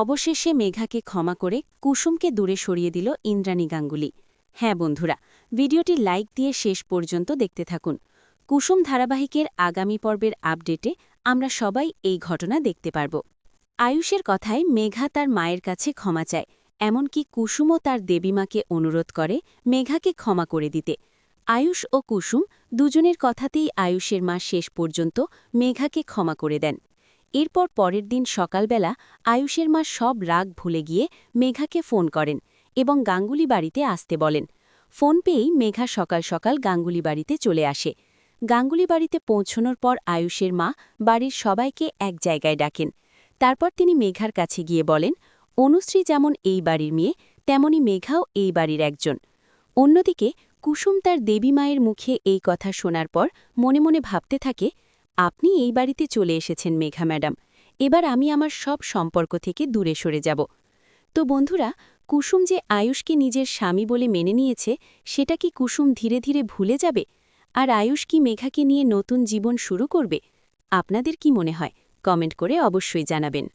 অবশেষে মেঘাকে ক্ষমা করে কুসুমকে দূরে সরিয়ে দিল ইন্দ্রাণী গাঙ্গুলি। হ্যাঁ বন্ধুরা, ভিডিওটি লাইক দিয়ে শেষ পর্যন্ত দেখতে থাকুন। কুসুম ধারাবাহিকের আগামী পর্বের আপডেটে আমরা সবাই এই ঘটনা দেখতে পারব। আয়ুষের কথায় মেঘা তার মায়ের কাছে ক্ষমা চায়, এমনকি কুসুমও তার দেবীমাকে অনুরোধ করে মেঘাকে ক্ষমা করে দিতে। আয়ুষ ও কুসুম দুজনের কথাতেই আয়ুষের মা শেষ পর্যন্ত মেঘাকে ক্ষমা করে দেন। এরপর পরের দিন সকালবেলা আয়ুষের মা সব রাগ ভুলে গিয়ে মেঘাকে ফোন করেন এবং গাঙ্গুলি বাড়িতে আসতে বলেন। ফোন পেয়েই মেঘা সকাল সকাল গাঙ্গুলি বাড়িতে চলে আসে। গাঙ্গুলি বাড়িতে পৌঁছনোর পর আয়ুষের মা বাড়ির সবাইকে এক জায়গায় ডাকেন। তারপর তিনি মেঘার কাছে গিয়ে বলেন, অনুশ্রী যেমন এই বাড়ির মেয়ে, তেমনি মেঘাও এই বাড়ির একজন। অন্যদিকে কুসুম তার দেবী মায়ের মুখে এই কথা শোনার পর মনে মনে ভাবতে থাকে আপনি এই বাড়িতে চলে এসেছেন, মেঘা ম্যাডাম। এবার আমি আমার সব সম্পর্ক থেকে দূরে সরে যাব। তো বন্ধুরা, কুসুম যে আয়ুষকে নিজের স্বামী বলে মেনে নিয়েছে, সেটা কি কুসুম ধীরে ধীরে ভুলে যাবে? আর আয়ুষ কি মেঘাকে নিয়ে নতুন জীবন শুরু করবে? আপনাদের কি মনে হয়? কমেন্ট করে অবশ্যই জানাবেন।